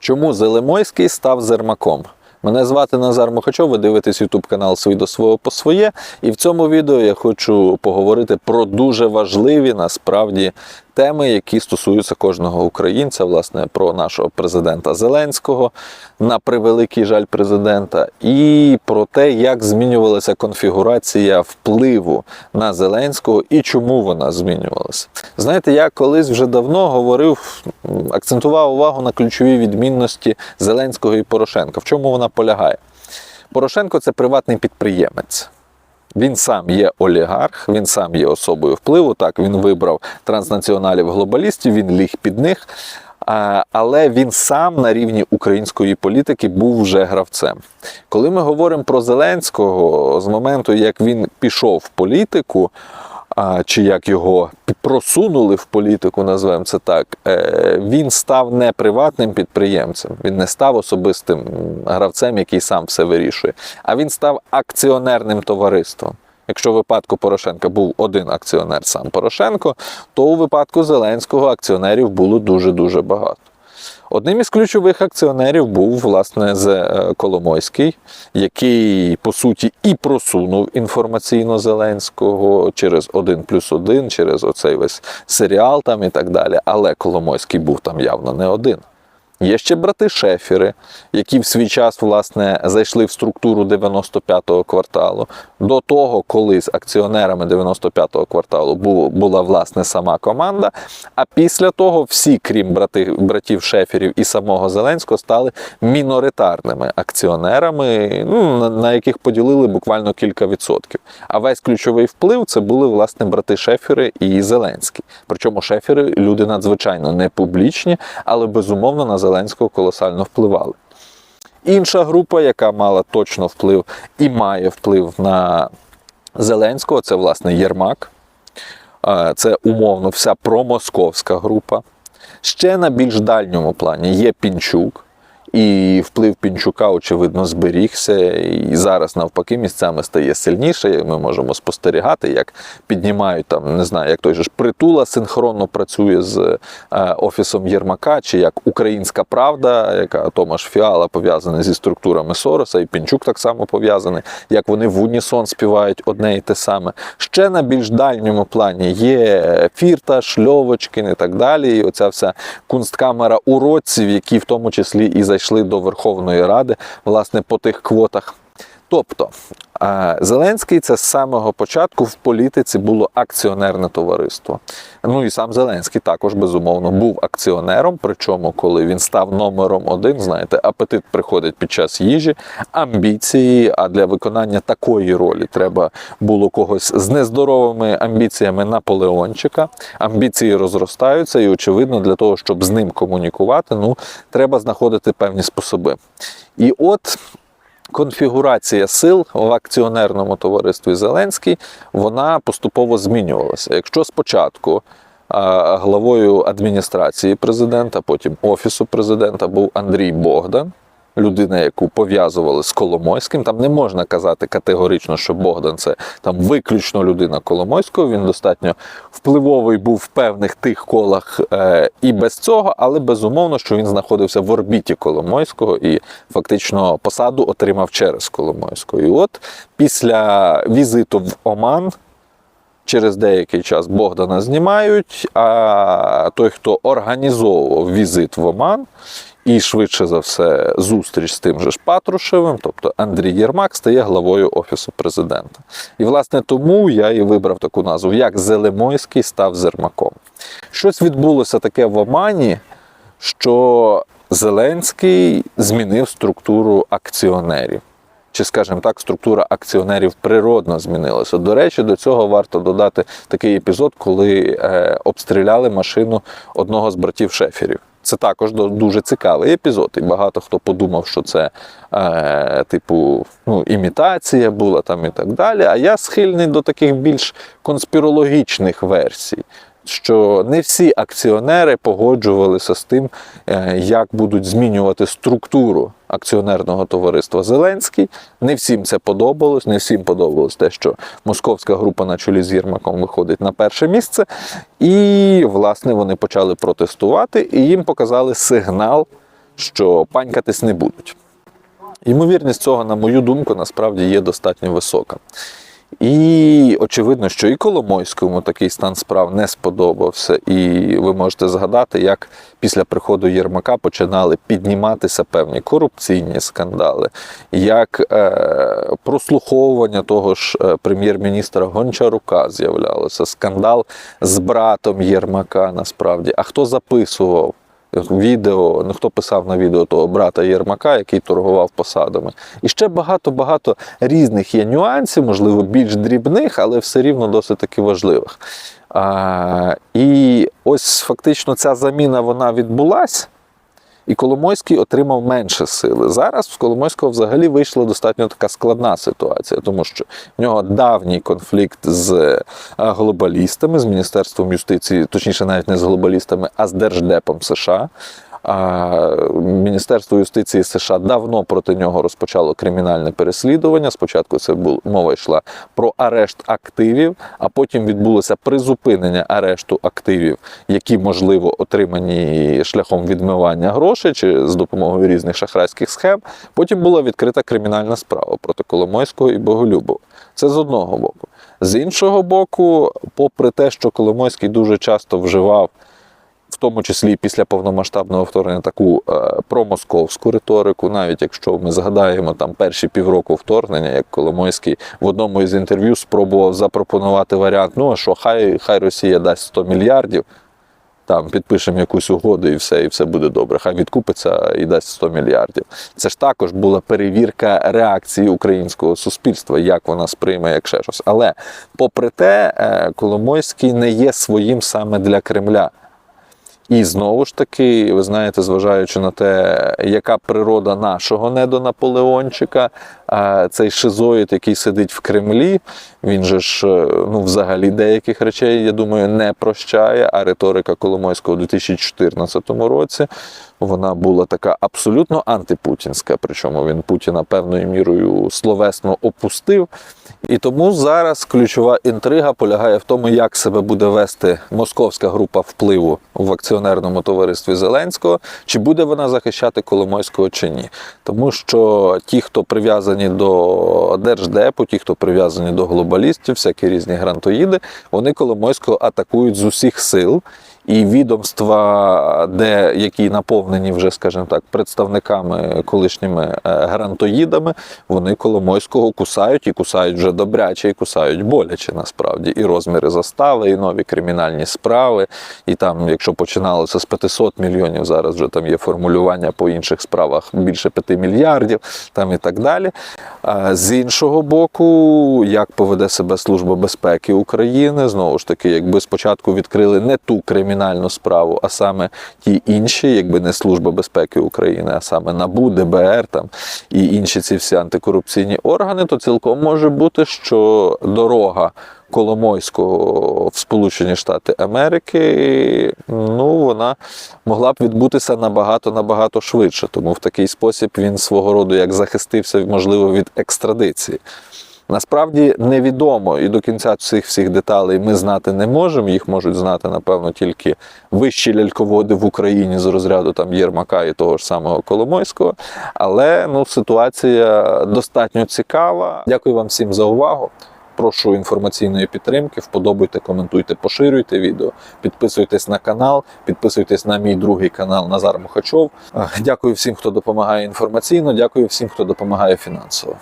Чому Зелемойський став зермаком? Мене звати Назар Мухачов, ви дивитесь YouTube канал «Свій до свого по своє. І в цьому відео я хочу поговорити про дуже важливі насправді теми, які стосуються кожного українця, власне, про нашого президента Зеленського, на превеликий жаль президента, і про те, як змінювалася конфігурація впливу на Зеленського і чому вона змінювалася. Знаєте, я колись вже давно говорив, акцентував увагу на ключові відмінності Зеленського і Порошенка. В чому вона полягає? Порошенко це приватний підприємець. Він сам є олігарх, він сам є особою впливу. Так, він вибрав транснаціоналів глобалістів, він ліг під них. Але він сам на рівні української політики був вже гравцем. Коли ми говоримо про Зеленського, з моменту, як він пішов в політику, а, чи як його просунули в політику, назвемо це так, е, він став не приватним підприємцем, він не став особистим гравцем, який сам все вирішує, а він став акціонерним товариством. Якщо в випадку Порошенка був один акціонер сам Порошенко, то у випадку Зеленського акціонерів було дуже-дуже багато. Одним із ключових акціонерів був власне Зе- е, Коломойський, який по суті і просунув інформаційно Зеленського через один плюс один, через оцей весь серіал там і так далі. Але Коломойський був там явно не один. Є ще брати Шефіри, які в свій час власне зайшли в структуру 95-го кварталу. До того, коли з акціонерами 95-го кварталу була власне сама команда. А після того всі, крім брати, братів Шефірів і самого Зеленського, стали міноритарними акціонерами, ну, на яких поділили буквально кілька відсотків. А весь ключовий вплив це були власне брати Шефіри і Зеленський. Причому Шефіри люди надзвичайно не публічні, але безумовно на Зеленського колосально впливали. Інша група, яка мала точно вплив і має вплив на Зеленського, це власне Єрмак. Це умовно вся промосковська група. Ще на більш дальньому плані є Пінчук, і вплив Пінчука, очевидно, зберігся. І зараз, навпаки, місцями стає сильніше. Ми можемо спостерігати, як піднімають там, не знаю, як той же ж притула синхронно працює з е, офісом Єрмака, чи як Українська Правда, яка Томаш Фіала пов'язаний зі структурами Сороса, і Пінчук так само пов'язаний, як вони в унісон співають одне і те саме. Ще на більш дальньому плані є Фірташ, Льовочкін і так далі. І оця вся кунсткамера уродців, які в тому числі і зайшли до Верховної Ради, власне, по тих квотах. Тобто е, Зеленський це з самого початку в політиці було акціонерне товариство. Ну і сам Зеленський також безумовно був акціонером. Причому, коли він став номером один, знаєте, апетит приходить під час їжі, амбіції. А для виконання такої ролі треба було когось з нездоровими амбіціями Наполеончика. Амбіції розростаються, і очевидно, для того, щоб з ним комунікувати, ну треба знаходити певні способи. І от конфігурація сил в акціонерному товаристві Зеленський вона поступово змінювалася. Якщо спочатку главою адміністрації президента, потім офісу президента був Андрій Богдан. Людина, яку пов'язували з Коломойським, там не можна казати категорично, що Богдан це там виключно людина Коломойського. Він достатньо впливовий був в певних тих колах е, і без цього, але безумовно, що він знаходився в орбіті Коломойського і фактично посаду отримав через Коломойського. І от після візиту в Оман. Через деякий час Богдана знімають, а той, хто організовував візит в Оман, і швидше за все зустріч з тим же ж Патрушевим, тобто Андрій Єрмак, стає главою Офісу президента. І, власне, тому я і вибрав таку назву, як Зелемойський став Зермаком. Щось відбулося таке в Омані, що Зеленський змінив структуру акціонерів. Чи, скажімо так, структура акціонерів природно змінилася. До речі, до цього варто додати такий епізод, коли е, обстріляли машину одного з братів Шеферів. Це також дуже цікавий епізод, і багато хто подумав, що це е, типу ну, імітація була там і так далі. А я схильний до таких більш конспірологічних версій. Що не всі акціонери погоджувалися з тим, е, як будуть змінювати структуру акціонерного товариства Зеленський. Не всім це подобалось, не всім подобалось те, що московська група на чолі з Єрмаком виходить на перше місце. І, власне, вони почали протестувати, і їм показали сигнал, що панькатись не будуть. Ймовірність цього, на мою думку, насправді є достатньо висока. І очевидно, що і Коломойському такий стан справ не сподобався. І ви можете згадати, як після приходу Єрмака починали підніматися певні корупційні скандали, як е, прослуховування того ж е, прем'єр-міністра Гончарука з'являлося, скандал з братом Єрмака насправді. А хто записував? Відео, ну хто писав на відео того брата Єрмака, який торгував посадами. І ще багато-багато різних є нюансів, можливо, більш дрібних, але все рівно досить таки важливих. А, і ось фактично ця заміна вона відбулась. І Коломойський отримав менше сили. Зараз в Коломойського взагалі вийшла достатньо така складна ситуація, тому що в нього давній конфлікт з е, глобалістами, з Міністерством юстиції, точніше, навіть не з глобалістами, а з Держдепом США. Міністерство юстиції США давно проти нього розпочало кримінальне переслідування. Спочатку це був мова йшла про арешт активів, а потім відбулося призупинення арешту активів, які можливо отримані шляхом відмивання грошей чи з допомогою різних шахрайських схем. Потім була відкрита кримінальна справа проти Коломойського і Боголюбова. Це з одного боку. З іншого боку, попри те, що Коломойський дуже часто вживав тому числі після повномасштабного вторгнення таку е, промосковську риторику, навіть якщо ми згадаємо там перші півроку вторгнення, як Коломойський в одному із інтерв'ю спробував запропонувати варіант: ну а що, хай, хай Росія дасть 100 мільярдів. Там підпишемо якусь угоду і все, і все буде добре. Хай відкупиться і дасть 100 мільярдів. Це ж також була перевірка реакції українського суспільства, як вона сприйме, як ще щось. Але попри те, е, Коломойський не є своїм саме для Кремля. І знову ж таки, ви знаєте, зважаючи на те, яка природа нашого недонаполеончика, цей шизоїд, який сидить в Кремлі, він же ж ну, взагалі деяких речей, я думаю, не прощає. А риторика Коломойського у 2014 році вона була така абсолютно антипутінська. Причому він Путіна певною мірою словесно опустив. І тому зараз ключова інтрига полягає в тому, як себе буде вести московська група впливу в акціонерному товаристві Зеленського, чи буде вона захищати Коломойського чи ні. Тому що ті, хто прив'язані до Держдепу, ті, хто прив'язані до глобалістів, всякі різні грантоїди, вони Коломойського атакують з усіх сил. І відомства, де які наповнені вже, скажімо так, представниками колишніми е, грантоїдами, вони Коломойського кусають і кусають вже добряче, і кусають боляче насправді. І розміри застави, і нові кримінальні справи. І там, якщо починалося з 500 мільйонів, зараз вже там є формулювання по інших справах більше 5 мільярдів, там і так далі. А з іншого боку, як поведе себе Служба безпеки України, знову ж таки, якби спочатку відкрили не ту кримінальну справу, а саме ті інші, якби не Служба безпеки України, а саме НАБУ, ДБР там і інші ці всі антикорупційні органи, то цілком може бути, що дорога. Коломойського в Сполучені Штати Америки, ну вона могла б відбутися набагато набагато швидше. Тому в такий спосіб він свого роду як захистився, можливо, від екстрадиції. Насправді невідомо і до кінця цих всіх деталей ми знати не можемо. Їх можуть знати, напевно, тільки вищі ляльководи в Україні з розряду там Єрмака і того ж самого Коломойського. Але ну, ситуація достатньо цікава. Дякую вам всім за увагу. Прошу інформаційної підтримки, вподобайте, коментуйте, поширюйте відео, підписуйтесь на канал, підписуйтесь на мій другий канал Назар Мухачов. Дякую всім, хто допомагає інформаційно. Дякую всім, хто допомагає фінансово.